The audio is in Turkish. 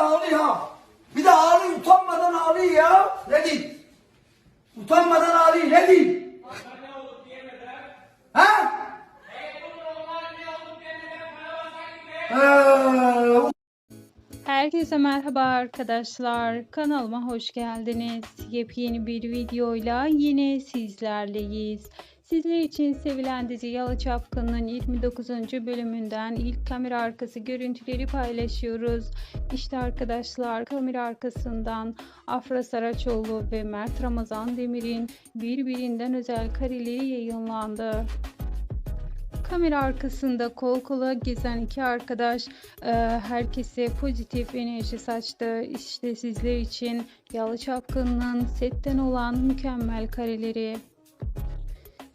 ağlıyor ha. Bir de ağlıyor utanmadan ağlıyor ya. Ne diyeyim? Utanmadan ağlıyor ne diyeyim? Ha? Ee, Herkese merhaba arkadaşlar. Kanalıma hoş geldiniz. Yepyeni bir videoyla yine sizlerleyiz. Sizler için sevilen dizi Yalı Çapkın'ın 29. bölümünden ilk kamera arkası görüntüleri paylaşıyoruz. İşte arkadaşlar kamera arkasından Afra Saraçoğlu ve Mert Ramazan Demir'in birbirinden özel kareleri yayınlandı. Kamera arkasında kol kola gezen iki arkadaş e, herkese pozitif enerji saçtı. İşte sizler için Yalı Çapkın'ın setten olan mükemmel kareleri.